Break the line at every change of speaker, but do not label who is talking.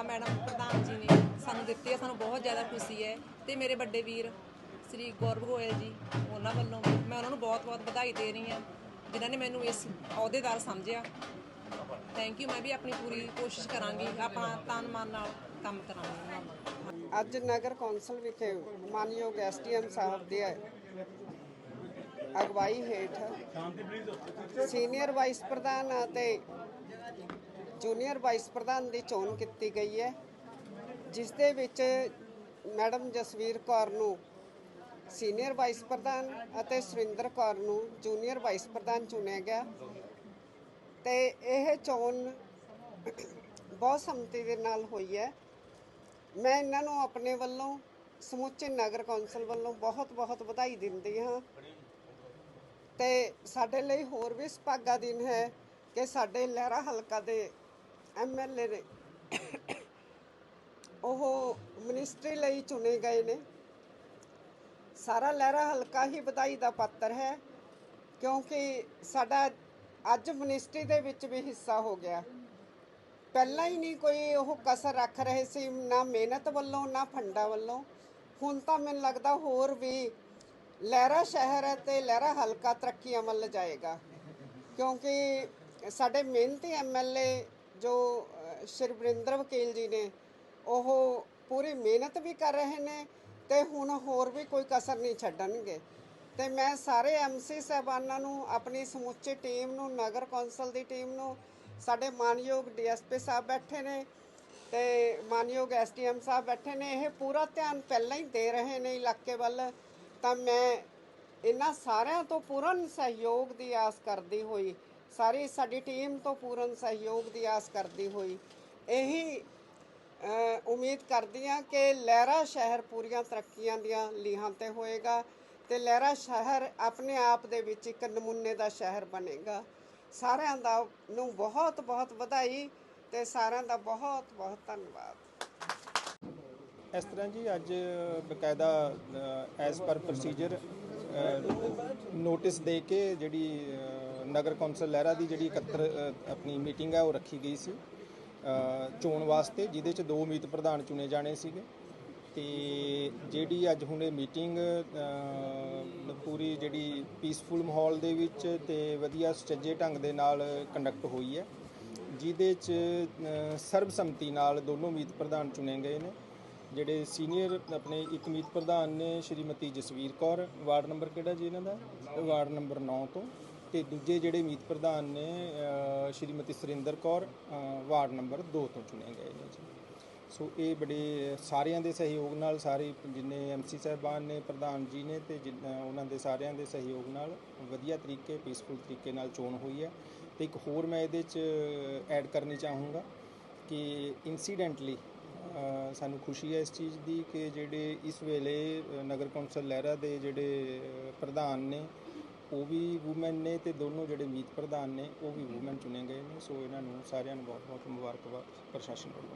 ਦਾ madam ਪ੍ਰਧਾਨ ਜੀ ਨੇ ਸਾਨੂੰ ਦਿੱਤੀ ਹੈ ਸਾਨੂੰ ਬਹੁਤ ਜ਼ਿਆਦਾ ਖੁਸ਼ੀ ਹੈ ਤੇ ਮੇਰੇ ਵੱਡੇ ਵੀਰ ਸ੍ਰੀ ਗੌਰਵ ਗੋਇਲ ਜੀ ਉਹਨਾਂ ਵੱਲੋਂ ਵੀ ਮੈਂ ਉਹਨਾਂ ਨੂੰ ਬਹੁਤ-ਬਹੁਤ ਵਧਾਈ ਦੇ ਰਹੀ ਹਾਂ ਜਿਨ੍ਹਾਂ ਨੇ ਮੈਨੂੰ ਇਸ ਅਹੁਦੇਦਾਰ ਸਮਝਿਆ। ਥੈਂਕ ਯੂ ਮੈਂ ਵੀ ਆਪਣੀ ਪੂਰੀ ਕੋਸ਼ਿਸ਼ ਕਰਾਂਗੀ ਆਪਣਾ ਤਨ ਮਨ ਨਾਲ ਕੰਮ ਕਰਾਂਗੀ।
ਅੱਜ ਨਗਰ ਕੌਂਸਲ ਵਿਖੇ ਮਾਨਯੋਗ ਐਸਡੀਐਮ ਸਾਹਿਬ ਦੇ ਅਗਵਾਈ ਹੇਠ ਸੀਨੀਅਰ ਵਾਈਸ ਪ੍ਰਧਾਨ ਅਤੇ ਜੂਨੀਅਰ ਵਾਈਸ ਪ੍ਰਧਾਨ ਦੀ ਚੋਣ ਕੀਤੀ ਗਈ ਹੈ, ਜਿਸ ਦੇ ਵਿੱਚ ਮੈਡਮ ਜਸਵੀਰ ਕੌਰ ਨੂੰ ਸੀਨੀਅਰ ਵਾਈਸ ਪ੍ਰਧਾਨ ਅਤੇ ਸੁਰਿੰਦਰ ਕੌਰ ਨੂੰ ਜੂਨੀਅਰ ਵਾਈਸ ਪ੍ਰਧਾਨ ਚੁਣਿਆ ਗਿਆ। ਤੇ ਇਹ ਚੋਣ ਬਹੁਤ ਸੰਮਤੀ ਦੇ ਨਾਲ ਹੋਈ ਹੈ। ਮੈਂ ਇਹਨਾਂ ਨੂੰ ਆਪਣੇ ਵੱਲੋਂ ਸਮੁੱਚੇ ਨਗਰ ਕੌਂਸਲ ਵੱਲੋਂ ਬਹੁਤ-ਬਹੁਤ ਵਧਾਈ ਦਿੰਦੀ ਹਾਂ। ਤੇ ਸਾਡੇ ਲਈ ਹੋਰ ਵੀ ਸੁਭਾਗਾ ਦਿਨ ਹੈ ਕਿ ਸਾਡੇ ਲਹਿਰਾ ਹਲਕਾ ਦੇ ਐਮਐਲਏ ਨੇ। ਉਹ ਮਿਨਿਸਟਰੀ ਲਈ ਚੁਣੇ ਗਏ ਨੇ। ਸਾਰਾ ਲਹਿਰਾ ਹਲਕਾ ਹੀ ਵਧਾਈ ਦਾ ਪਾਤਰ ਹੈ, ਕਿਉਂਕਿ ਸਾਡਾ ਅੱਜ ਮਿਨਿਸਟਰੀ ਦੇ ਵਿੱਚ ਵੀ ਹਿੱਸਾ ਹੋ ਗਿਆ। ਪਹਿਲਾਂ ਹੀ ਨਹੀਂ ਕੋਈ ਉਹ ਕਸਰ ਰੱਖ ਰਹੇ ਸੀ, ਨਾ ਮਿਹਨਤ ਵੱਲੋਂ, ਨਾ ਫੰਡਾ ਵੱਲੋਂ। ਹੁਣ ਤਾਂ ਮੈਨੂੰ ਲੱਗਦਾ ਹੋਰ ਵੀ ਲਹਿਰਾ ਸ਼ਹਿਰ ਹੈ ਤੇ ਲਹਿਰਾ ਹਲਕਾ ਤਰੱਕੀ ਅਮਲ ਜਾਏਗਾ। ਕਿਉਂਕਿ ਸਾਡੇ ਮਿਹਨਤੀ ਐਮਐਲਏ ਜੋ ਅਹ, ਸ਼੍ਰੀ ਵਰਿੰਦਰ ਵਕੀਲ ਜੀ ਨੇ ਉਹ ਪੂਰੀ ਮਿਹਨਤ ਵੀ ਕਰ ਰਹੇ ਨੇ ਤੇ ਹੁਣ ਹੋਰ ਵੀ ਕੋਈ ਕਸਰ ਨਹੀਂ ਛੱਡਣਗੇ। ਤੇ ਮੈਂ ਸਾਰੇ ਐਮਸੀ ਸਾਹਿਬਾਨਾਂ ਨੂੰ ਆਪਣੀ ਸਮੁੱਚੀ ਟੀਮ ਨੂੰ ਨਗਰ ਕੌਂਸਲ ਦੀ ਟੀਮ ਨੂੰ ਸਾਡੇ ਮਾਨਯੋਗ ਡੀਐਸਪੀ ਸਾਹਿਬ ਬੈਠੇ ਨੇ ਤੇ ਮਾਨਯੋਗ ਐਸਡੀਐਮ ਸਾਹਿਬ ਬੈਠੇ ਨੇ ਇਹ ਪੂਰਾ ਧਿਆਨ ਪਹਿਲਾਂ ਹੀ ਦੇ ਰਹੇ ਨੇ ਇਲਾਕੇ ਵੱਲ। ਤਾਂ ਮੈਂ ਇਹਨਾਂ ਸਾਰਿਆਂ ਤੋਂ ਪੂਰਨ ਸਹਿਯੋਗ ਦੀ ਆਸ ਕਰਦੀ ਹੋਈ ਸਾਰੀ ਸਾਡੀ ਟੀਮ ਤੋਂ ਪੂਰਨ ਸਹਿਯੋਗ ਦੀ ਆਸ ਕਰਦੀ ਹੋਈ। ਇਹੀ ਉਮੀਦ ਕਰਦੀ ਹਾਂ ਕਿ ਲਹਿਰਾ ਸ਼ਹਿਰ ਪੂਰੀਆਂ ਤਰੱਕੀਆਂ ਦੀਆਂ ਲੀਹਾਂ ਤੇ ਹੋਏਗਾ ਤੇ ਲਹਿਰਾ ਸ਼ਹਿਰ ਆਪਣੇ ਆਪ ਦੇ ਵਿੱਚ ਇੱਕ ਨਮੂਨੇ ਦਾ ਸ਼ਹਿਰ ਬਣੇਗਾ। ਸਾਰਿਆਂ ਦਾ ਨੂੰ ਬਹੁਤ ਬਹੁਤ ਵਧਾਈ ਤੇ ਸਾਰਿਆਂ ਦਾ ਬਹੁਤ ਬਹੁਤ ਧੰਨਵਾਦ।
ਇਸ ਤਰ੍ਹਾਂ ਜੀ ਅੱਜ ਬਕਾਇਦਾ ਐਸ ਪਰ ਪ੍ਰੋਸੀਜਰ ਨੋਟਿਸ ਦੇ ਕੇ ਜਿਹੜੀ ਨਗਰ ਕੌਂਸਲ ਲਹਿਰਾ ਦੀ ਜਿਹੜੀ 71 ਆਪਣੀ ਮੀਟਿੰਗ ਹੈ, ਉਹ ਰੱਖੀ ਗਈ ਸੀ। ਚੋਣ ਵਾਸਤੇ, ਜਿਹਦੇ ਚ ਦੋ ਮੀਤ ਪ੍ਰਧਾਨ ਚੁਣੇ ਜਾਣੇ ਸੀਗੇ। ਤੇ ਜਿਹੜੀ ਅੱਜ ਹੁਣ ਇਹ ਮੀਟਿੰਗ ਪੂਰੀ ਜਿਹੜੀ ਪੀਸਫੁਲ ਮਾਹੌਲ ਦੇ ਵਿੱਚ ਤੇ ਵਧੀਆ ਸੁਚੱਜੇ ਢੰਗ ਦੇ ਨਾਲ ਕੰਡਕਟ ਹੋਈ ਹੈ, ਜਿਹਦੇ ਚ ਸਰਬਸੰਮਤੀ ਨਾਲ ਦੋਨੋਂ ਮੀਤ ਪ੍ਰਧਾਨ ਚੁਣੇ ਗਏ ਨੇ। ਜਿਹੜੇ ਸੀਨੀਅਰ, ਆਪਣੇ ਇੱਕ ਮੀਤ ਪ੍ਰਧਾਨ ਨੇ, ਸ਼੍ਰੀਮਤੀ ਜਸਵੀਰ ਕੌਰ। ਵਾਰਡ ਨੰਬਰ ਕਿਹੜਾ ਜੀ ਇਹਨਾਂ ਦਾ? ਵਾਰਡ ਨੰਬਰ 9 ਤੋਂ। ਤੇ ਦੂਜੇ ਜਿਹੜੇ ਮੀਤ ਪ੍ਰਧਾਨ ਨੇ ਸ਼੍ਰੀਮਤੀ ਸੁਰਿੰਦਰ ਕੌਰ ਵਾਰਡ ਨੰਬਰ 2 ਤੋਂ ਚੁਣੇ ਗਏ ਨੇ ਜੀ। ਸੋ ਇਹ ਬੜੇ ਸਾਰਿਆਂ ਦੇ ਸਹਿਯੋਗ ਨਾਲ, ਸਾਰੇ ਜਿੰਨੇ ਐਮਸੀ ਸਾਹਿਬਾਨ ਨੇ, ਪ੍ਰਧਾਨ ਜੀ ਨੇ ਤੇ ਜਿਨ- ਉਹਨਾਂ ਦੇ ਸਾਰਿਆਂ ਦੇ ਸਹਿਯੋਗ ਨਾਲ ਵਧੀਆ ਤਰੀਕੇ ਪੀਸਫੁਲ ਤਰੀਕੇ ਨਾਲ ਚੋਣ ਹੋਈ ਹੈ। ਤੇ ਇੱਕ ਹੋਰ ਮੈਂ ਇਹਦੇ ਚ ਐਡ ਕਰਨੀ ਚਾਹੂੰਗਾ ਕਿ ਇਨਸੀਡੈਂਟਲੀ ਸਾਨੂੰ ਖੁਸ਼ੀ ਹੈ ਇਸ ਚੀਜ਼ ਦੀ ਕਿ ਜਿਹੜੇ ਇਸ ਵੇਲੇ ਨਗਰ ਕੌਂਸਲ ਲਹਿਰਾ ਦੇ ਜਿਹੜੇ ਪ੍ਰਧਾਨ ਨੇ ਉਹ ਵੀ ਔਮਨ ਨੇ ਤੇ ਦੋਨੋਂ ਜਿਹੜੇ ਮੀਤ ਪ੍ਰਧਾਨ ਨੇ, ਉਹ ਵੀ ਔਮਨ ਚੁਣੇ ਗਏ ਨੇ। ਸੋ ਇਹਨਾਂ ਨੂੰ ਸਾਰਿਆਂ ਨੂੰ ਬਹੁਤ ਬਹੁਤ ਮੁਬਾਰਕਬਾਦ, ਪ੍ਰਸ਼ਾਸਨ ਵੱਲੋਂ।